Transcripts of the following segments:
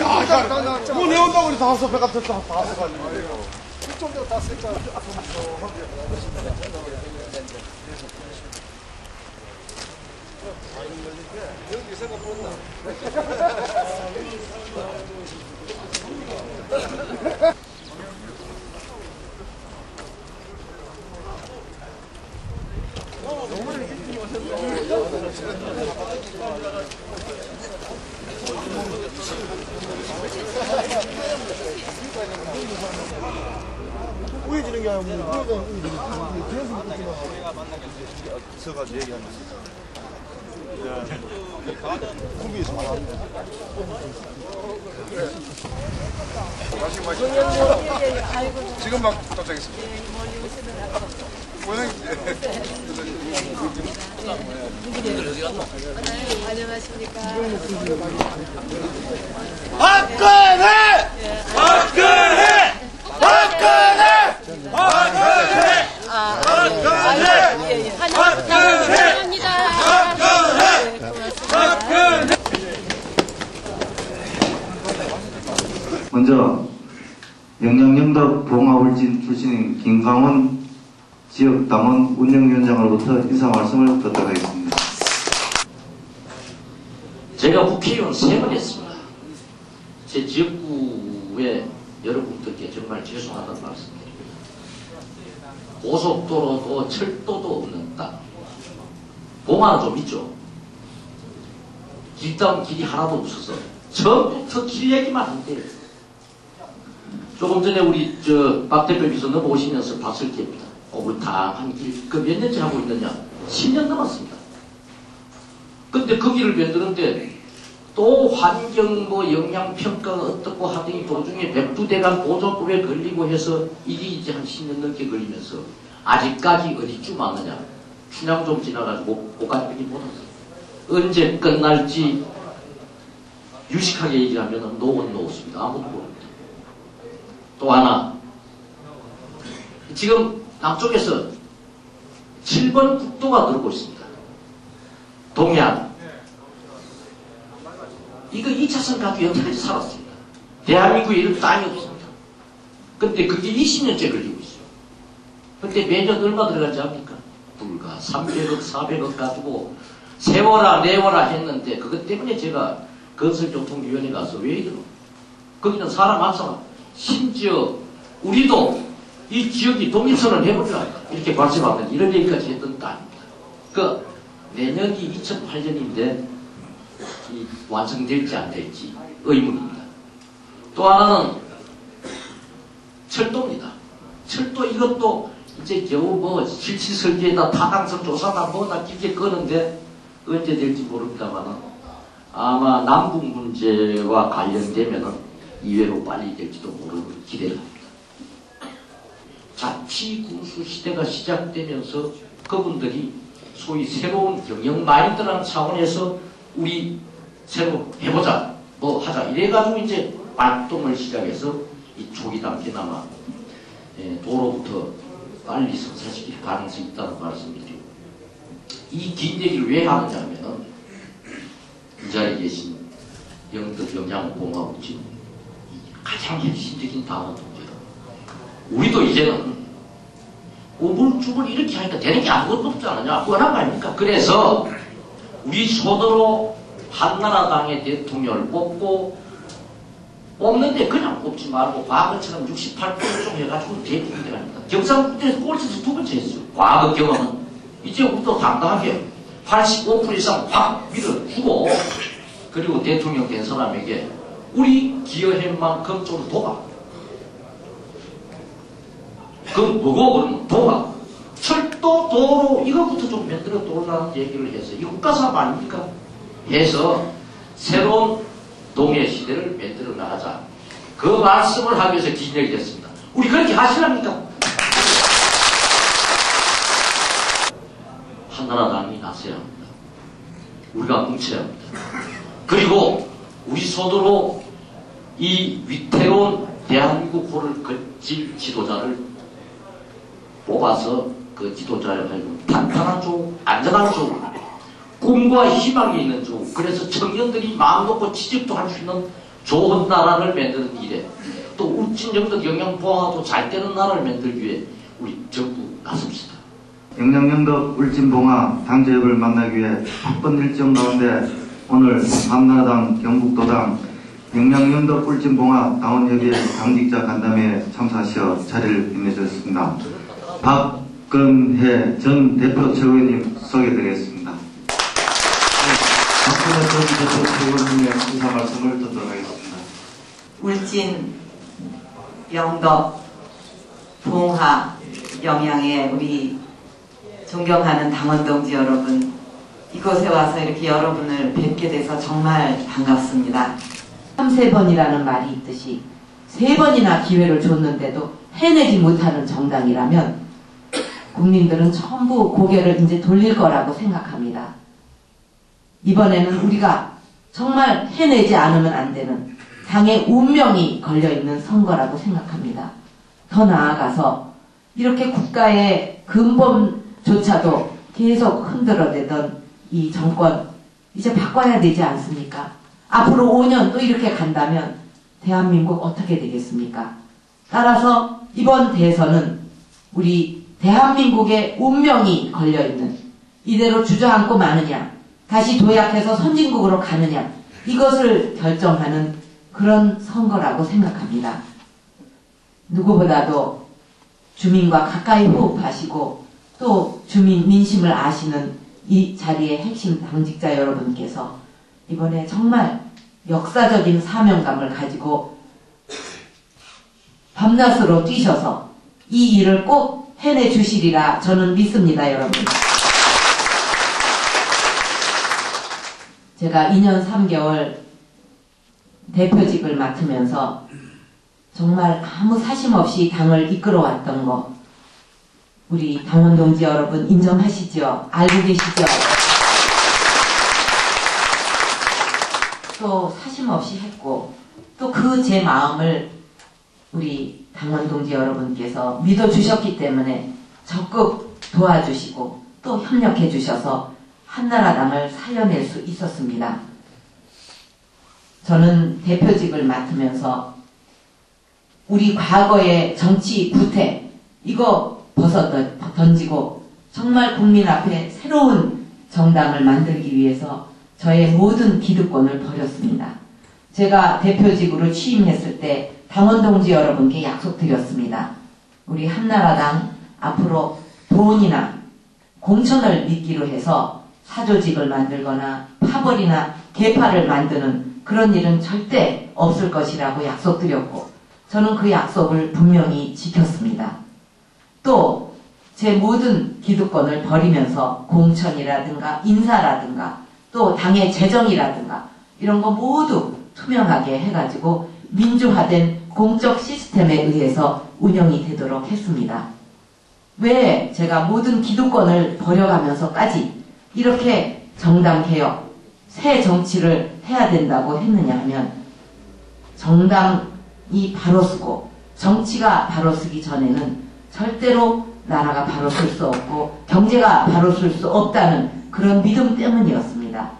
야, 야, 뭐 내온다고 그래 다 섭해 같은 다 섭해가지고. 그쪽으로 다 쓸까? 우회지는 게 아니고, 그러다 우회지는 뒤에서 붙지마. 서가지고 얘기하면서. 구비에서 말하는데. 지금 막 도착했습니다. 안녕하십니까. 박근혜! 박근혜! 박근혜! 박근혜! 네, 고맙습니다. 먼저 영양영덕 봉화울진 출신인 김강원 지역 당원 운영위원장으로부터 인사 말씀을 듣도록 하겠습니다. 제가 국회의원 세 번 했습니다. 제 지역구에 여러분들께 정말 죄송하다는 말씀드립니다. 고속도로도 철도도 없는 땅. 봉화는 좀 있죠. 길다운 길이 하나도 없어서 처음부터 길 얘기만 한대요. 조금 전에 우리 저 박 대표님께서 넘어오시면서 봤을 때입니다. 오불탕한 길, 그 몇 년째 하고 있느냐? 10년 넘었습니다. 근데 그 길을 만드는데 또 환경 뭐 영양평가가 어떻고 하더니 도중에 백두대간 보조법에 걸리고 해서 이게 이제 한 10년 넘게 걸리면서 아직까지 어디쯤 왔느냐? 춘향 좀 지나가지고 고가지이 못왔어요. 언제 끝날지 유식하게 얘기하면 노건 노습니다. 아무도 모릅니다. 또 하나. 지금 남쪽에서 7번 국도가 들고 있습니다 동해안 이거 2차선 가지고 여태까지 살았습니다. 대한민국에 이런 땅이 없습니다. 근데 그게 20년째 걸리고 있어요. 근데 매년 얼마 들어가지 않습니까? 불과 300억, 400억 가지고 세워라, 내워라 했는데 그것 때문에 제가 건설교통위원회 가서 왜 이러? 거기는 사람 한 사람, 심지어 우리도 이 지역이 독립선을 해보자 이렇게 말씀하면 이런 얘기까지 했던 땅입니다. 그 내년이 2008년인데 이 완성될지 안 될지 의문입니다. 또 하나는 철도입니다. 철도 이것도 이제 겨우 뭐 실치설계에다 타당성 조사다 뭐다 길게 끄는데 언제 될지 모릅니다만은 아마 남북 문제와 관련되면 은 이외로 빨리 될지도 모르는 기대를 합니다. 자치 군수 시대가 시작되면서 그분들이 소위 새로운 경영 마인드라는 차원에서 우리 새로 해보자, 뭐 하자 이래가지고 이제 활동을 시작해서 이 초기 단계나마 예, 도로부터 빨리 성사시킬 가능성이 있다는 말씀드리고 이 긴 얘기를 왜 하느냐 하면은 이 자리에 계신 영덕 영양공화국진 가장 핵심적인 단어 통제다. 우리도 이제는 우물쭈물 이렇게 하니까 되는 게 아무것도 없지 않느냐 뻔한 거 아닙니까? 그래서 우리 소대로 한나라당의 대통령을 뽑고 뽑는데 그냥 뽑지 말고 과거처럼 68%좀 해가지고 대통령이 합니다. 경상국대에서 꼴찌에서 두 번째 했어요. 과거 경험은. 이제 우리도 당당하게 85% 이상 확 밀어주고 그리고 대통령 된 사람에게 우리 기여한 만큼 좀 도가. 그럼 뭐고 도가. 철도, 도로 이것부터 좀 만들어 돌라는 얘기를 해서 이 국가사업 아닙니까? 해서 새로운 동해 시대를 만들어 나가자. 그 말씀을 위해서 긴 얘기 됐습니다. 우리 그렇게 하시랍니까? 한나라당이 나서야 합니다. 우리가 뭉쳐야 합니다. 그리고 우리 손으로 이 위태로운 대한민국 호를 거칠 지도자를 뽑아서 그 지도자를 하여금 탄탄한 쪽, 안전한 쪽으로 꿈과 희망이 있는 쪽 그래서 청년들이 마음 놓고 취직도 할 수 있는 좋은 나라를 만드는 일에 또 울진정덕 영양보화도 잘 되는 나라를 만들기 위해 우리 정부 나섭시다. 영양영덕 울진봉화 당제협을 만나기 위해 바쁜 일정 가운데 오늘 한나라당 경북도당 영양영덕 울진봉화 당원협의회 당직자 간담회에 참석하셔 자리를 빛내주셨습니다. 박근혜 전 대표 최고위원님 소개드리겠습니다. 네, 박근혜 전 대표 최고위원님의 인사 말씀을 듣도록 하겠습니다. 울진, 영덕, 봉하, 영양의 우리 존경하는 당원 동지 여러분, 이곳에 와서 이렇게 여러분을 뵙게 돼서 정말 반갑습니다. 3, 세 번이라는 말이 있듯이 세 번이나 기회를 줬는데도 해내지 못하는 정당이라면 국민들은 전부 고개를 이제 돌릴 거라고 생각합니다. 이번에는 우리가 정말 해내지 않으면 안 되는 당의 운명이 걸려있는 선거라고 생각합니다. 더 나아가서 이렇게 국가의 근본조차도 계속 흔들어대던 이 정권 이제 바꿔야 되지 않습니까? 앞으로 5년 또 이렇게 간다면 대한민국 어떻게 되겠습니까? 따라서 이번 대선은 우리 대한민국의 운명이 걸려있는 이대로 주저앉고 마느냐 다시 도약해서 선진국으로 가느냐 이것을 결정하는 그런 선거라고 생각합니다. 누구보다도 주민과 가까이 호흡하시고 또 주민 민심을 아시는 이 자리의 핵심 당직자 여러분께서 이번에 정말 역사적인 사명감을 가지고 밤낮으로 뛰셔서 이 일을 꼭 해내 주시리라 저는 믿습니다, 여러분. 제가 2년 3개월 대표직을 맡으면서 정말 아무 사심 없이 당을 이끌어왔던 거 우리 당원 동지 여러분 인정하시죠? 알고 계시죠? 또 사심 없이 했고 또 그 제 마음을 우리 당원 동지 여러분께서 믿어주셨기 때문에 적극 도와주시고 또 협력해 주셔서 한나라당을 살려낼 수 있었습니다. 저는 대표직을 맡으면서 우리 과거의 정치 구태 이거 벗어 던지고 정말 국민 앞에 새로운 정당을 만들기 위해서 저의 모든 기득권을 버렸습니다. 제가 대표직으로 취임했을 때 당원 동지 여러분께 약속드렸습니다. 우리 한나라당 앞으로 돈이나 공천을 믿기로 해서 사조직을 만들거나 파벌이나 개파를 만드는 그런 일은 절대 없을 것이라고 약속드렸고 저는 그 약속을 분명히 지켰습니다. 또 제 모든 기득권을 버리면서 공천이라든가 인사라든가 또 당의 재정이라든가 이런 거 모두 투명하게 해가지고 민주화된 공적 시스템에 의해서 운영이 되도록 했습니다. 왜 제가 모든 기득권을 버려가면서까지 이렇게 정당 개혁, 새 정치를 해야 된다고 했느냐 하면 정당이 바로 쓰고 정치가 바로 쓰기 전에는 절대로 나라가 바로 쓸 수 없고 경제가 바로 쓸 수 없다는 그런 믿음 때문이었습니다.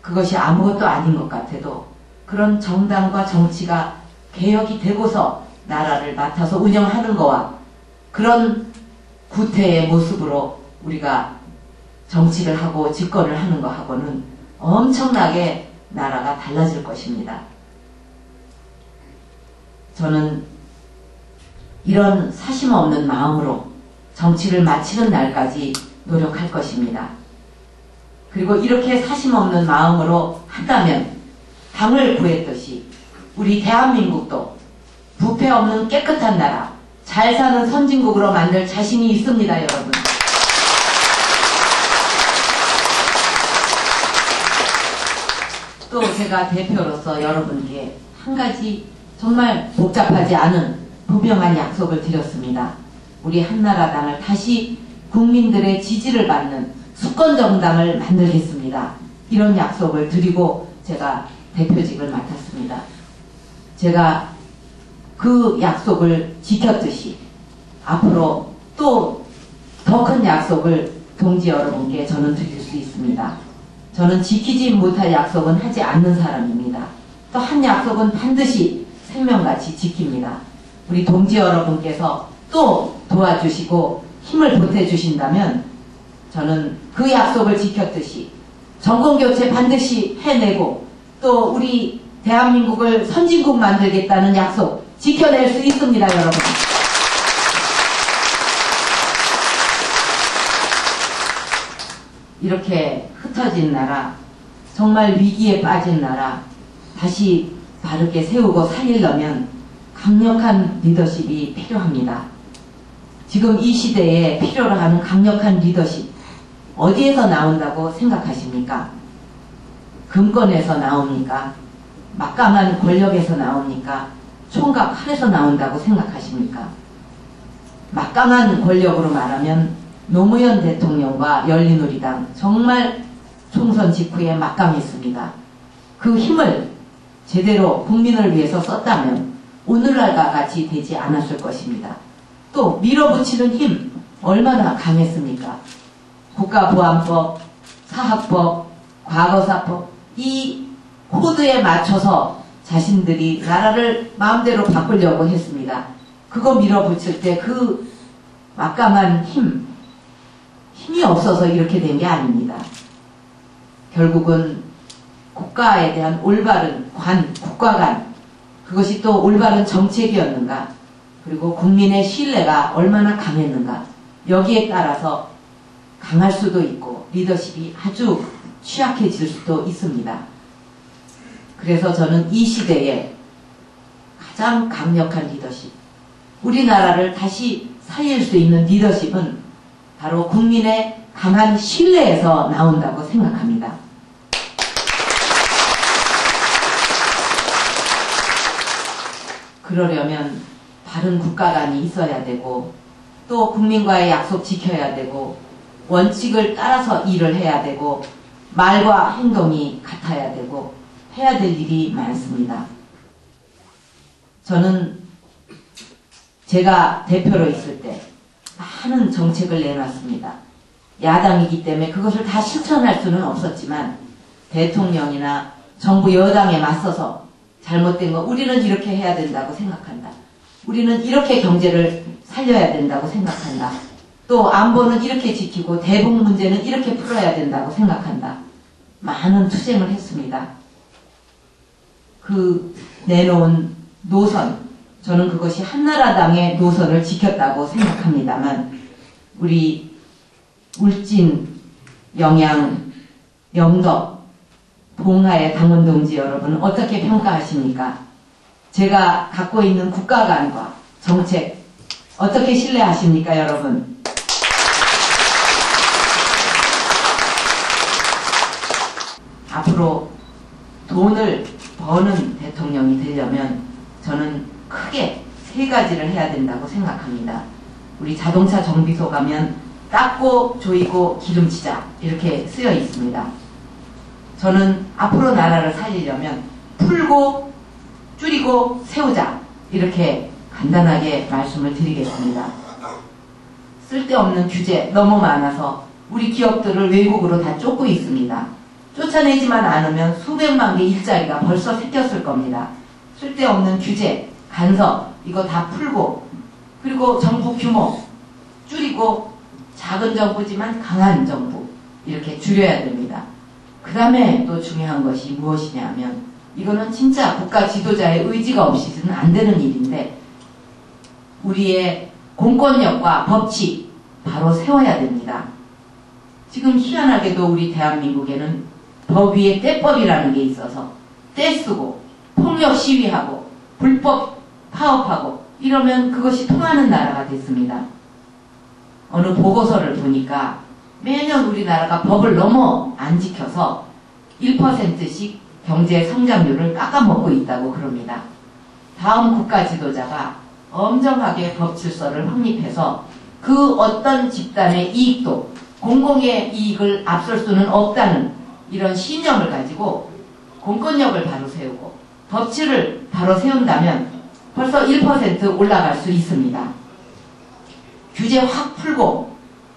그것이 아무것도 아닌 것 같아도 그런 정당과 정치가 개혁이 되고서 나라를 맡아서 운영하는 거와 그런 구태의 모습으로 우리가 정치를 하고 집권을 하는 거하고는 엄청나게 나라가 달라질 것입니다. 저는 이런 사심 없는 마음으로 정치를 마치는 날까지 노력할 것입니다. 그리고 이렇게 사심 없는 마음으로 한다면 당을 구했듯이 우리 대한민국도 부패 없는 깨끗한 나라, 잘 사는 선진국으로 만들 자신이 있습니다, 여러분. 또 제가 대표로서 여러분께 한 가지 정말 복잡하지 않은 분명한 약속을 드렸습니다. 우리 한나라당을 다시 국민들의 지지를 받는 수권정당을 만들겠습니다. 이런 약속을 드리고 제가 대표직을 맡았습니다. 제가 그 약속을 지켰듯이 앞으로 또 더 큰 약속을 동지 여러분께 저는 드릴 수 있습니다. 저는 지키지 못할 약속은 하지 않는 사람입니다. 또 한 약속은 반드시 생명같이 지킵니다. 우리 동지 여러분께서 또 도와주시고 힘을 보태주신다면 저는 그 약속을 지켰듯이 정권교체 반드시 해내고 또 우리 대한민국을 선진국 만들겠다는 약속 지켜낼 수 있습니다, 여러분. 이렇게 흩어진 나라, 정말 위기에 빠진 나라, 다시 바르게 세우고 살리려면 강력한 리더십이 필요합니다. 지금 이 시대에 필요로 하는 강력한 리더십, 어디에서 나온다고 생각하십니까? 금권에서 나옵니까? 막강한 권력에서 나옵니까? 총각 칼에서 나온다고 생각하십니까? 막강한 권력으로 말하면 노무현 대통령과 열린우리당 정말 총선 직후에 막강했습니다. 그 힘을 제대로 국민을 위해서 썼다면 오늘날과 같이 되지 않았을 것입니다. 또 밀어붙이는 힘 얼마나 강했습니까? 국가보안법, 사학법, 과거사법 이 코드에 맞춰서 자신들이 나라를 마음대로 바꾸려고 했습니다. 그거 밀어붙일 때 그 막강한 힘, 힘이 없어서 이렇게 된 게 아닙니다. 결국은 국가에 대한 올바른 관, 국가관, 그것이 또 올바른 정책이었는가, 그리고 국민의 신뢰가 얼마나 강했는가, 여기에 따라서 강할 수도 있고, 리더십이 아주 취약해질 수도 있습니다. 그래서 저는 이 시대에 가장 강력한 리더십, 우리나라를 다시 살릴 수 있는 리더십은 바로 국민의 강한 신뢰에서 나온다고 생각합니다. 그러려면 바른 국가관이 있어야 되고 또 국민과의 약속 지켜야 되고 원칙을 따라서 일을 해야 되고 말과 행동이 같아야 되고 해야 될 일이 많습니다. 저는 제가 대표로 있을 때 많은 정책을 내놨습니다. 야당이기 때문에 그것을 다 실천할 수는 없었지만 대통령이나 정부 여당에 맞서서 잘못된 거 우리는 이렇게 해야 된다고 생각한다. 우리는 이렇게 경제를 살려야 된다고 생각한다. 또 안보는 이렇게 지키고 대북 문제는 이렇게 풀어야 된다고 생각한다. 많은 투쟁을 했습니다. 그 내놓은 노선, 저는 그것이 한나라당의 노선을 지켰다고 생각합니다만 우리 울진, 영양, 영덕, 봉하의 당원 동지 여러분 어떻게 평가하십니까? 제가 갖고 있는 국가관과 정책 어떻게 신뢰하십니까 여러분? 앞으로 돈을 버는 대통령이 되려면 저는 크게 세 가지를 해야 된다고 생각합니다. 우리 자동차 정비소 가면 닦고 조이고 기름치자 이렇게 쓰여 있습니다. 저는 앞으로 나라를 살리려면 풀고 줄이고 세우자 이렇게 간단하게 말씀을 드리겠습니다. 쓸데없는 규제 너무 많아서 우리 기업들을 외국으로 다 쫓고 있습니다. 쫓아내지만 않으면 수백만 개 일자리가 벌써 생겼을 겁니다. 쓸데없는 규제, 간섭 이거 다 풀고 그리고 정부 규모 줄이고 작은 정부지만 강한 정부 이렇게 줄여야 됩니다. 그 다음에 또 중요한 것이 무엇이냐면 이거는 진짜 국가 지도자의 의지가 없이는 안 되는 일인데 우리의 공권력과 법칙 바로 세워야 됩니다. 지금 희한하게도 우리 대한민국에는 법 위에 떼법이라는 게 있어서 떼쓰고 폭력 시위하고 불법 파업하고 이러면 그것이 통하는 나라가 됐습니다. 어느 보고서를 보니까 매년 우리나라가 법을 너무 안 지켜서 1%씩 경제 성장률을 깎아먹고 있다고 그럽니다. 다음 국가 지도자가 엄정하게 법 질서를 확립해서 그 어떤 집단의 이익도 공공의 이익을 앞설 수는 없다는 이런 신념을 가지고 공권력을 바로 세우고 법치를 바로 세운다면 벌써 1% 올라갈 수 있습니다. 규제 확 풀고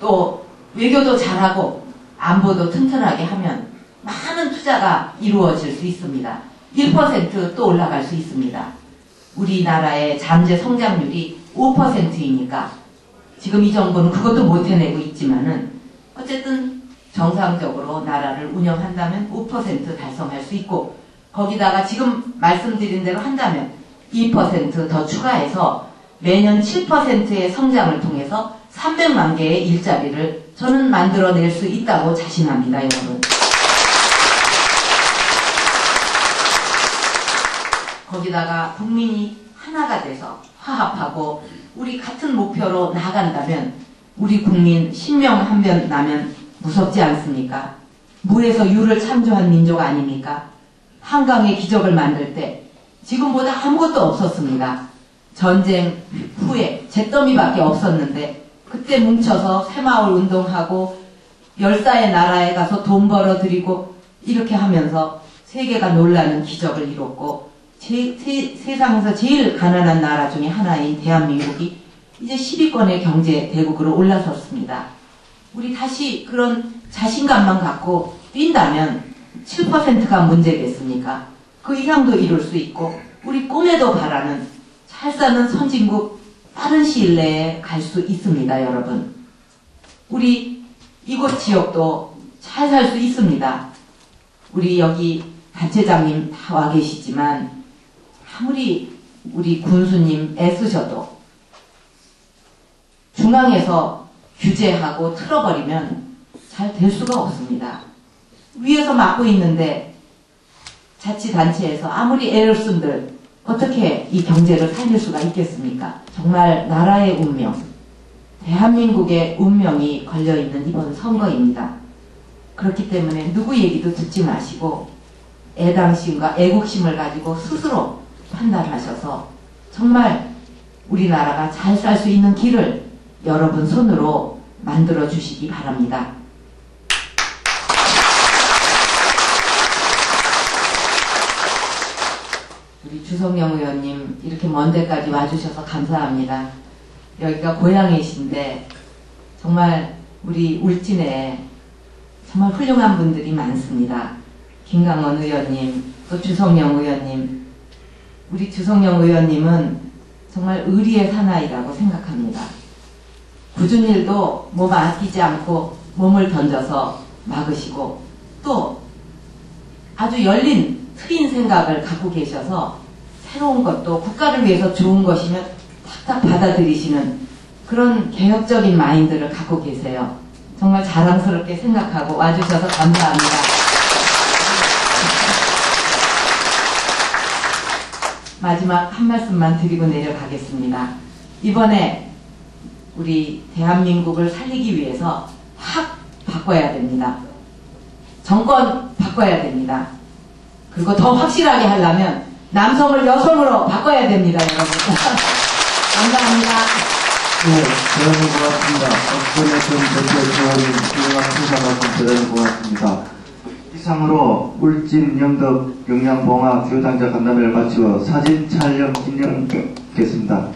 또 외교도 잘하고 안보도 튼튼하게 하면 많은 투자가 이루어질 수 있습니다. 1%또 올라갈 수 있습니다. 우리나라의 잠재 성장률이 5%이니까 지금 이 정부는 그것도 못 해내고 있지만은 어쨌든 정상적으로 나라를 운영한다면 5% 달성할 수 있고 거기다가 지금 말씀드린 대로 한다면 2%더 추가해서 매년 7%의 성장을 통해서 300만 개의 일자리를 저는 만들어낼 수 있다고 자신합니다, 여러분. 거기다가 국민이 하나가 돼서 화합하고 우리 같은 목표로 나아간다면 우리 국민 신명 한명 나면 무섭지 않습니까? 무에서 유를 창조한 민족 아닙니까? 한강의 기적을 만들 때 지금보다 아무것도 없었습니다. 전쟁 후에 잿더미밖에 없었는데 그때 뭉쳐서 새마을 운동하고 열사의 나라에 가서 돈 벌어들이고 이렇게 하면서 세계가 놀라는 기적을 이뤘고 제- 세, 세상에서 제일 가난한 나라 중에 하나인 대한민국이 이제 10위권의 경제 대국으로 올라섰습니다. 우리 다시 그런 자신감만 갖고 뛴다면 7%가 문제겠습니까? 그 이상도 이룰 수 있고 우리 꿈에도 바라는 잘 사는 선진국 빠른 시일 내에 갈 수 있습니다, 여러분. 우리 이곳 지역도 잘 살 수 있습니다. 우리 여기 단체장님 다 와 계시지만 아무리 우리 군수님 애쓰셔도 중앙에서 규제하고 틀어버리면 잘 될 수가 없습니다. 위에서 맡고 있는데 자치단체에서 아무리 애를 쓴들 어떻게 이 경제를 살릴 수가 있겠습니까? 정말 나라의 운명, 대한민국의 운명이 걸려있는 이번 선거입니다. 그렇기 때문에 누구 얘기도 듣지 마시고 애당심과 애국심을 가지고 스스로 판단하셔서 정말 우리나라가 잘 살 수 있는 길을 여러분 손으로 만들어 주시기 바랍니다. 우리 주성영 의원님 이렇게 먼 데까지 와주셔서 감사합니다. 여기가 고향이신데 정말 우리 울진에 정말 훌륭한 분들이 많습니다. 김강원 의원님, 또 주성영 의원님, 우리 주성영 의원님은 정말 의리의 사나이라고 생각합니다. 굳은 일도 몸 아끼지 않고 몸을 던져서 막으시고 또 아주 열린 트인 생각을 갖고 계셔서 새로운 것도 국가를 위해서 좋은 것이면 탁탁 받아들이시는 그런 개혁적인 마인드를 갖고 계세요. 정말 자랑스럽게 생각하고 와주셔서 감사합니다. 마지막 한 말씀만 드리고 내려가겠습니다. 이번에 우리 대한민국을 살리기 위해서 확 바꿔야 됩니다. 정권 바꿔야 됩니다. 그리고 더 확실하게 하려면 남성을 여성으로 바꿔야 됩니다, 여러분. 감사합니다. 네, 대단히 고맙습니다. 박근혜 전 대표 의원님 훌륭한 수사 말씀 대단히 고맙습니다. 이상으로 울진 영덕 영양봉화 교당자 간담회를 마치고 사진 촬영 진행하겠습니다.